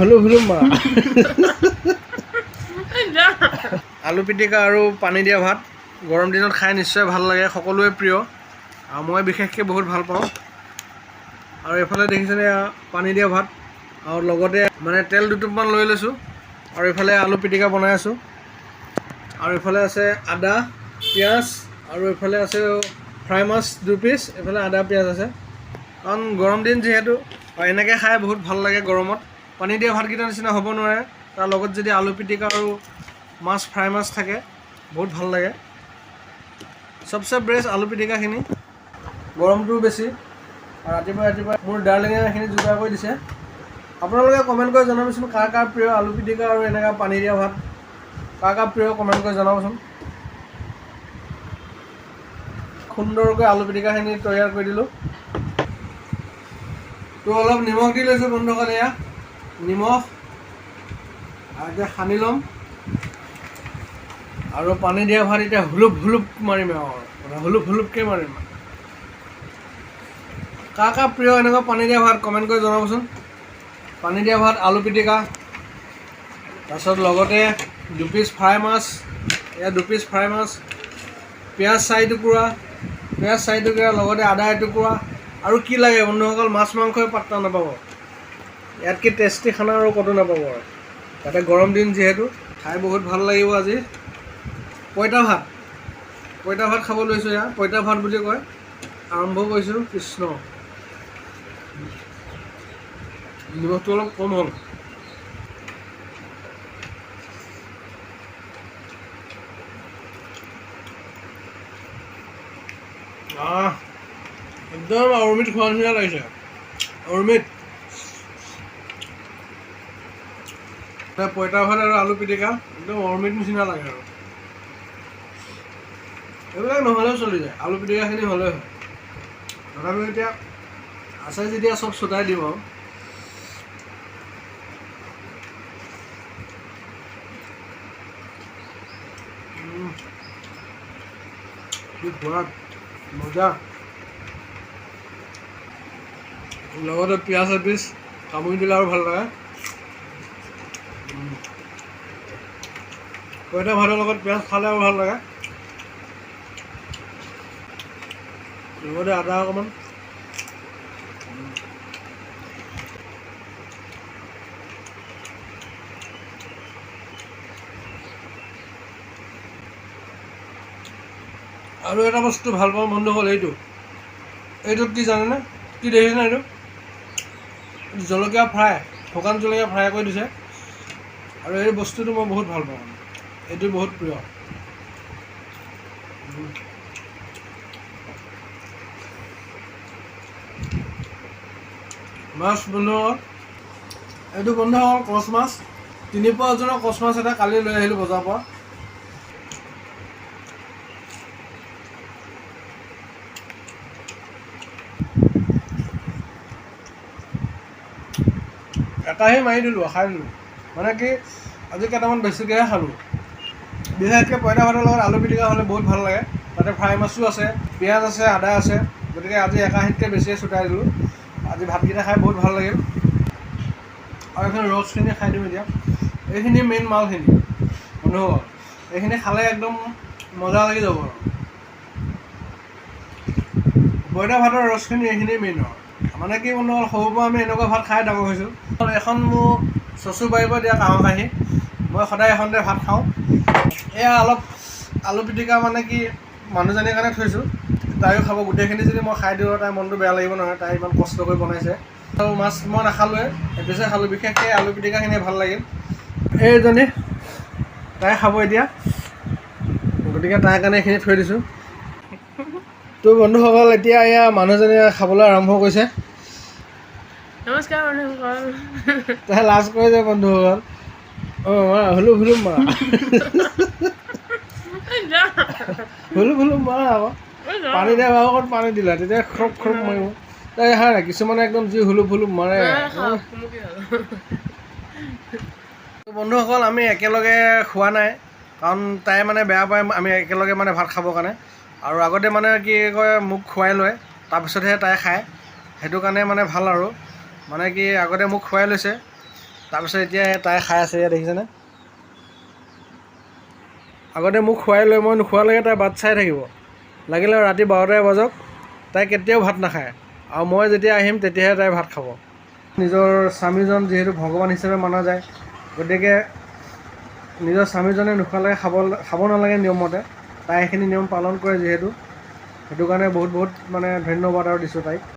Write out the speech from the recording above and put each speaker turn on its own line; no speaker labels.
হলো হলো মা আলু পিটিকা আৰু পানী দিয়া ভাত গৰম দিনত খাই নিশ্চয় ভাল লাগে সকলোৱে প্ৰিয়। আৰু মই বিশেষকৈ বহুত ভাল পাওঁ। আৰু এইফালে দেখিছেনে পানী দিয়া ভাত। আৰু লগতে মানে তেল দুটুপমান লৈ লৈছোঁ। আৰু এইফালে আলু পিটিকা বনাই আছোঁ। আৰু এইফালে আছে আদা পিঁয়াজ। আৰু এইফালে আছে ফ্ৰাই মাছ দুই পিচ। এইফালে আদা পিঁয়াজ আছে। কাৰণ গৰম দিন যিহেতু এনেকৈ খাই বহুত ভাল লাগে গৰমত। পানী দিয়া ভাতকেইটাৰ নিচিনা হ'ব নোৱাৰে। তাৰ লগত যদি আলু পিটিকা আৰু মাছ, ফ্ৰাই মাছ থাকে, বহুত ভালো লাগে। চবচে বেষ্ট আলু পিটিকাখিনি। গৰমটোও বেছি। আৰু ৰাতিপুৱা ৰাতিপুৱা মোৰ ডাৰ্লিঙে এইখিনি যোগাৰ কৰি দিছে। আপোনালোকে কমেণ্ট কৰি জনাবচোন কাৰ কাৰ প্ৰিয় আলু পিটিকা আৰু এনেকুৱা পানী দিয়া ভাত। কাৰ কাৰ প্ৰিয় কমেণ্ট কৰি জনাবচোন। সুন্দৰকৈ আলু পিটিকাখিনি তৈয়াৰ কৰি দিলোঁ। তো অলপ নিমখ দি লৈছোঁ বন্ধুসকল এয়া নিমখ এতিয়া সানি ল'ম, আৰু পানী দিয়া ভাত এতিয়া হুলুপ হুলুপ মাৰিম আৰু মানে হুলুপ হুলুপকৈ মাৰিম। কাৰ কাৰ প্ৰিয় এনেকুৱা পানী দিয়া ভাত কমেণ্ট কৰি জনাবচোন। পানী দিয়া ভাত আলু পিটিকা, তাৰপিছত লগতে দুপিচ ফ্ৰাই মাছ, এয়া দুপিচ ফ্ৰাই মাছ, পিঁয়াজ চাৰি টুকুৰা, পিঁয়াজ চাৰি টুকুৰা, লগতে আদা এটুকুৰা, আৰু কি লাগে বন্ধুসকল, মাছ মাংসই পাত্তা নাপাব। ইয়াতকৈ টেষ্টি খানা আৰু ক'তো নাপাব আৰু। তাতে গৰম দিন যিহেতু, খাই বহুত ভালো লাগিব আজি। পঁইতা ভাত। পঁইতা ভাত খাব লৈছোঁ এয়া, পঁইতা ভাত বুলি কয়। আৰম্ভ কৰিছোঁ, কৃষ্ণ। নিমখটো অলপ কম হ'ল। একদম অৰমিত খোৱা নিচিনা লাগিছে। অৰমিত পঁইতা ভাত আৰু আলু পিটিকা, একদম অৰমিত নিচিনা লাগে আৰু। এইবিলাক নহ'লেও চলি যায়, আলু পিটিকাখিনি হ'লেই হয়। তথাপিও এতিয়া আছে যেতিয়া চব ছটাই দিম আৰু। কি সোৱাদ, মজা। লগতে পিঁয়াজ এপিচ, কামুৰি দিলে আৰু ভালো লাগে। পঁইতা ভাতৰ লগত পিঁয়াজ খালে আৰু ভালো লাগে। লগতে আদা অকণমান আৰু এটা বস্তু ভালো পাওঁ, বন্ধু হ'ল এইটো। এইটোত কি জানেনে? কি দেখিছেনে এইটো? জলকীয়া ফ্ৰাই, শুকান জলকীয়া ফ্ৰাই কৰি দিছে। আৰু এই বস্তুটো মই বহুত ভালো পাওঁ। এইটো বহুত প্ৰিয়। মাছ বন্ধুসকল এইটো বন্ধুসকল কচ মাছ। তিনি পোৱা ওজনৰ কচ মাছ এটা কালি লৈ আহিলোঁ বজাৰৰ পৰা। এটাহে মাৰি দিলোঁ খাই দিলোঁ। মানে কি, আজি কেইটামান বেছিকৈহে খালোঁ। বিশেষকৈ পঁইতা ভাতৰ লগত আলু পিটিকা হ'লে বহুত ভাল লাগে। তাতে ফ্ৰাই মাছো আছে পিঁয়াজ আছে আদা আছে গতিকে আজি একাশীতকৈ বেছিয়ে ছুটাই দিলোঁ। আজি ভাতকেইটা খাই বহুত ভাল লাগিল। আৰু এইখিনি ৰ'চখিনি খাই দিম এতিয়া। এইখিনি মেইন মালখিনি। বন্ধুসকল এইখিনি খালে একদম মজা লাগি যাব। আৰু পঁইতা ভাতৰ ৰসখিনি এইখিনিয়ে মেইন আৰু মানে কি বন্ধুসকল সৰুৰ পৰা আমি এনেকুৱা ভাত খাই ডাঙৰ হৈছোঁ। এখন মোৰ চচু বাৰীৰ পৰা দিয়া কাঁহৰ কাঁহী মই সদায় এখনতে ভাত খাওঁ। এয়া অলপ আলু পিটিকা মানে কি মানুহজনীৰ কাৰণে থৈছোঁ। তাইও খাব গোটেইখিনি যদি মই খাই দিওঁ তাইৰ মনটো বেয়া লাগিব নহয় তাই ইমান কষ্ট কৰি বনাইছে। আৰু মাছ মই নাখালোৱে এপিছে খালোঁ বিশেষকৈ আলু পিটিকাখিনি ভাল লাগিল। এইজনী তাই খাব এতিয়া। গতিকে তাইৰ কাৰণে এইখিনি থৈ দিছোঁ। তো বন্ধুসকল এতিয়া এয়া মানুহজনীয়ে খাবলৈ আৰম্ভ কৰিছে।
নমস্কাৰ বন্ধুসকল
তাই লাজ কৰে যে বন্ধুসকল মাৰা হুলু হুলুম মাৰা হুলু হুলুম মাৰা আকৌ পানী দিয়া ভাগত পানী দিলা তেতিয়া খৰক খৰক মাৰিব তাই হা কিছুমানে একদম যি হুলুপ হুলুপ মাৰে বন্ধুসকল আমি একেলগে খোৱা নাই। কাৰণ তাই মানে বেয়া পায় আমি একেলগে মানে ভাত খাবৰ কাৰণে। আৰু আগতে মানে কি কয় মোক খুৱাই লয়। তাৰপিছতহে তাই খায়। সেইটো কাৰণে মানে ভাল আৰু। মানে কি আগতে মোক খুৱাই লৈছে। তাৰপিছত এতিয়া তাই খাই আছে ইয়াত, দেখিছেনে? আগতে মোক খুৱাই লৈ মই নোখোৱালৈকে তাই বাট চাই থাকিব। লাগিলে ৰাতি বাৰটাই বাজক, তাই কেতিয়াও ভাত নাখায়। আৰু মই যেতিয়া আহিম, তেতিয়াহে তাই ভাত খাব। নিজৰ স্বামীজন যিহেতু ভগৱান হিচাপে মনা যায়, গতিকে নিজৰ স্বামীজনে নোখোৱালৈকে খাব খাব নালাগে নিয়মমতে। তাই সেইখিনি নিয়ম পালন কৰে যিহেতু। সেইটো কাৰণে বহুত বহুত মানে ধন্যবাদ আৰু দিছোঁ তাইক।